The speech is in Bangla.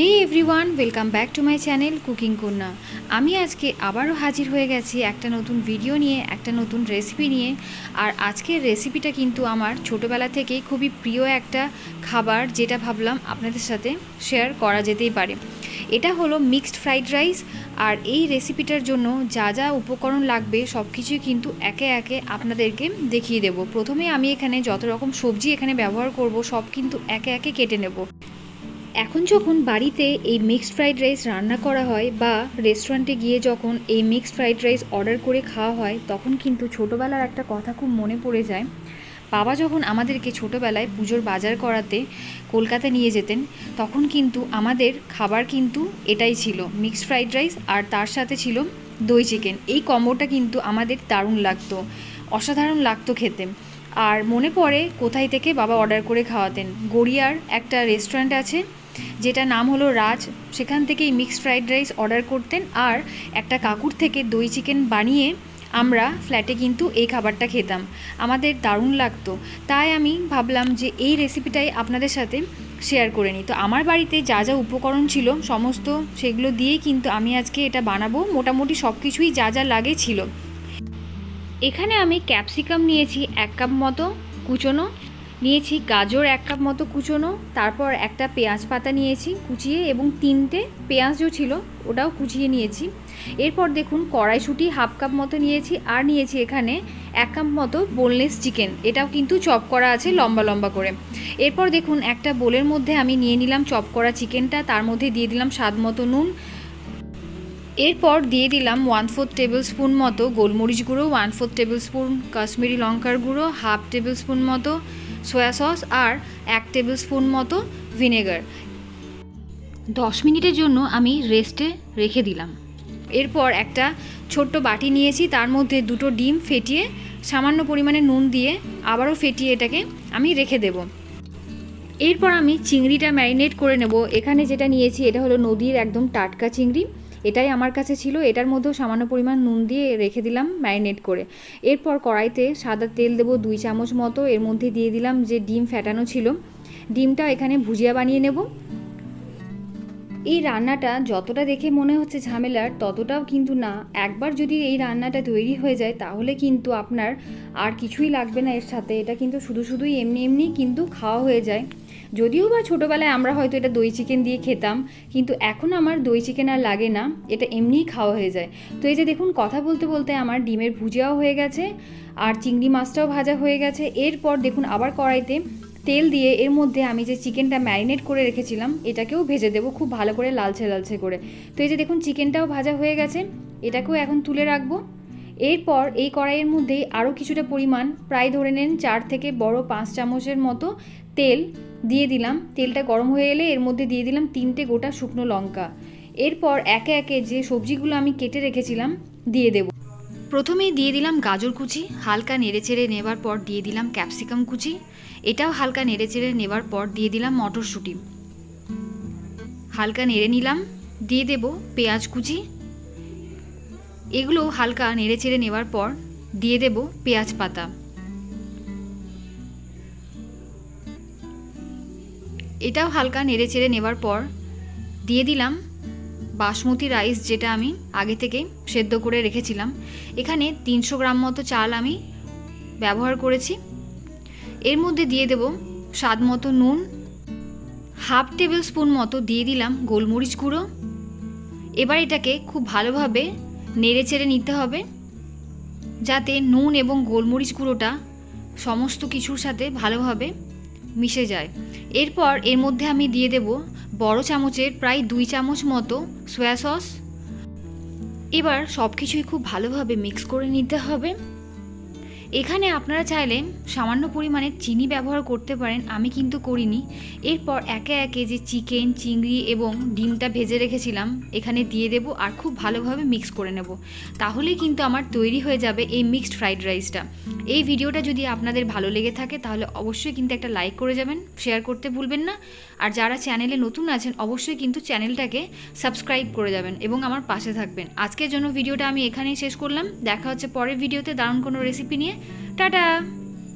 Everyone welcome back to my channel cooking Kanya আমি আজকে আবারও হাজির হয়ে গেছি একটা নতুন ভিডিও নিয়ে, একটা নতুন রেসিপি নিয়ে। আর আজকের রেসিপিটা কিন্তু আমার ছোটোবেলা থেকেই খুবই প্রিয় একটা খাবার যেটা ভাবলাম আপনাদের সাথে শেয়ার করা যেতেই পারে। এটা হলো মিক্সড ফ্রাইড রাইস আর এই রেসিপিটার জন্য যা যা উপকরণ লাগবে সব কিছুই কিন্তু একে একে আপনাদেরকে দেখিয়ে দেব। প্রথমে আমি এখানে যত রকম সবজি এখানে ব্যবহার করব, সব কিন্তু একে একে কেটে নেব। এখন যখন বাড়িতে এই মিক্সড ফ্রাইড রাইস রান্না করা হয় বা রেস্টুরেন্টে গিয়ে যখন এই মিক্সড ফ্রাইড রাইস অর্ডার করে খাওয়া হয়, তখন কিন্তু ছোটোবেলার একটা কথা খুব মনে পড়ে যায়। বাবা যখন আমাদেরকে ছোটোবেলায় পুজোর বাজার করাতে কলকাতা নিয়ে যেতেন, তখন কিন্তু আমাদের খাবার কিন্তু এটাই ছিল মিক্সড ফ্রাইড রাইস আর তার সাথে ছিল দই চিকেন এই কম্বোটা কিন্তু আমাদের দারুণ লাগতো, অসাধারণ লাগতো খেতে। আর মনে পড়ে কোথায় থেকে বাবা অর্ডার করে খাওয়াতেন, গড়িয়ার একটা রেস্টুরেন্ট আছে যেটা নাম হলো রাজ। সেখান থেকেই মিক্সড ফ্রাইড রাইস অর্ডার করতেন আর একটা কাকুর থেকে দই চিকেন বানিয়ে আমরা ফ্ল্যাটে কিন্তু এই খাবারটা খেতাম। আমাদের দারুণ লাগতো। তাই আমি ভাবলাম যে এই রেসিপিটাই আপনাদের সাথে শেয়ার করে নিই। তো আমার বাড়িতে যা যা উপকরণ ছিল, সমস্ত সেগুলো দিয়েই কিন্তু আমি আজকে এটা বানাবো। মোটামুটি সব কিছুই যা যা লাগে ছিল। এখানে আমি ক্যাপসিকাম নিয়েছি এক কাপ মতো, কুচোনো নিয়েছি গাজর এক কাপ মতো কুচোনো, তারপর একটা পেঁয়াজ পাতা নিয়েছি কুচিয়ে এবং তিনটে পেঁয়াজও ছিল ওটাও কুচিয়ে নিয়েছি। এরপর দেখুন কড়াইশুঁটি হাফ কাপ মতো নিয়েছি আর নিয়েছি এখানে এক কাপ মতো বোনলেস চিকেন। এটাও কিন্তু চপ করা আছে লম্বা লম্বা করে। এরপর দেখুন একটা বোলের মধ্যে আমি নিয়ে নিলাম চপ করা চিকেনটা, তার মধ্যে দিয়ে দিলাম স্বাদ মতো নুন। এরপর দিয়ে দিলাম ওয়ান ফোর্থ টেবিল স্পুন মতো গোলমরিচ গুঁড়ো, one fourth table spoon Kashmiri লঙ্কার গুঁড়ো, হাফ টেবিল স্পুন মতো সয়া সস আর এক টেবিল স্পুন মতো ভিনেগার দশ মিনিটের জন্য আমি রেস্টে রেখে দিলাম। এরপর একটা ছোট্ট বাটি নিয়েছি, তার মধ্যে দুটো ডিম ফেটিয়ে সামান্য পরিমাণে নুন দিয়ে আবারও ফেটিয়ে এটাকে আমি রেখে দেব। এরপর আমি চিংড়িটা ম্যারিনেট করে নেব। এখানে যেটা নিয়েছি, এটা হলো নদীর একদম টাটকা চিংড়ি। এটাই আমার কাছে ছিল। এটার মধ্যেও সামান্য পরিমাণ নুন দিয়ে রেখে দিলাম ম্যারিনেট করে। এরপর কড়াইতে সাদা তেল দেবো দুই চামচ মতো। এর মধ্যে দিয়ে দিলাম যে ডিম ফ্যাটানো ছিল। ডিমটা এখানে ভুজিয়া বানিয়ে নেব। এই রান্নাটা যতটা দেখে মনে হচ্ছে ঝামেলার, ততটাও কিন্তু না। একবার যদি এই রান্নাটা তৈরি হয়ে যায়, তাহলে কিন্তু আপনার আর কিছুই লাগবে না এর সাথে। এটা কিন্তু শুধু শুধুই এমনি এমনি কিন্তু খাওয়া হয়ে যায়। যদিও বা ছোটোবেলায় আমরা হয়তো এটা দই চিকেন দিয়ে খেতাম, কিন্তু এখন আমার দই চিকেন আর লাগে না, এটা এমনিই খাওয়া হয়ে যায়। তো এই যে দেখুন, কথা বলতে বলতে আমার ডিমের ভুজিয়াও হয়ে গেছে, আর চিংড়ি মাছটাও ভাজা হয়ে গেছে। এরপর দেখুন, আবার কড়াইতে তেল দিয়ে এর মধ্যে আমি যে চিকেনটা ম্যারিনেট করে রেখেছিলাম, এটাকেও ভেজে দেবো খুব ভালো করে লালচে লালচে করে। তো এই যে দেখুন চিকেনটাও ভাজা হয়ে গেছে, এটাকেও এখন তুলে রাখব। এরপর এই কড়াইয়ের মধ্যেই আরও কিছুটা পরিমাণ, প্রায় ধরে নেন চার থেকে বড় পাঁচ চামচের মতো তেল দিয়ে দিলাম। তেলটা গরম হয়ে এলে এর মধ্যে দিয়ে দিলাম তিনটে গোটা শুকনো লঙ্কা। এরপর একে একে যে সবজিগুলো আমি কেটে রেখেছিলাম, দিয়ে দেব। প্রথমেই দিয়ে দিলাম গাজর কুচি, হালকা নেড়েচেড়ে নেবার পর দিয়ে দিলাম ক্যাপসিকাম কুচি। এটাও হালকা নেড়েচেড়ে নেবার পর দিয়ে দিলাম মটরশুঁটি। হালকা নেড়ে নিলাম, দিয়ে দেব পেঁয়াজ কুচি। এগুলো হালকা নেড়েচেড়ে নেওয়ার পর দিয়ে দেব পেঁয়াজ পাতা। এটাও হালকা নেড়েচেড়ে নেওয়ার পর দিয়ে দিলাম বাসমতি রাইস যেটা আমি আগে থেকে সেদ্ধ করে রেখেছিলাম। এখানে তিনশো গ্রাম মতো চাল আমি ব্যবহার করেছি। এর মধ্যে দিয়ে দেব স্বাদ মতো নুন, হাফ টেবিল স্পুন মতো দিয়ে দিলাম গোলমরিচ গুঁড়ো। এবার এটাকে খুব ভালোভাবে নেড়ে চেড়ে নিতে হবে, যাতে নুন এবং গোলমরিচ গুঁড়োটা সমস্ত কিছুর সাথে ভালোভাবে মিশে যায়। এরপর এর মধ্যে আমি দিয়ে দেব বড় চামচের প্রায় দুই চামচ মতো সয়া সস। এবার সব কিছুই খুব ভালোভাবে মিক্স করে নিতে হবে। এখানে আপনারা চাইলে সামান্য পরিমাণে চিনি ব্যবহার করতে পারেন, আমি কিন্তু করিনি। এরপর একে একে যে চিকেন, চিংড়ি এবং ডিমটা ভেজে রেখেছিলাম, এখানে দিয়ে দেব আর খুব ভালোভাবে মিক্স করে নেব। তাহলেই কিন্তু আমার তৈরি হয়ে যাবে এই মিক্সড ফ্রাইড রাইসটা। এই ভিডিওটা যদি আপনাদের ভালো লেগে থাকে, তাহলে অবশ্যই কিন্তু একটা লাইক করে যাবেন, শেয়ার করতে ভুলবেন না। আর যারা চ্যানেলে নতুন আছেন, অবশ্যই কিন্তু চ্যানেলটাকে সাবস্ক্রাইব করে যাবেন এবং আমার পাশে থাকবেন। আজকের জন্য ভিডিওটা আমি এখানেই শেষ করলাম। দেখা হচ্ছে পরের ভিডিওতে, দারুণ কোনো রেসিপি নিয়ে। টাটা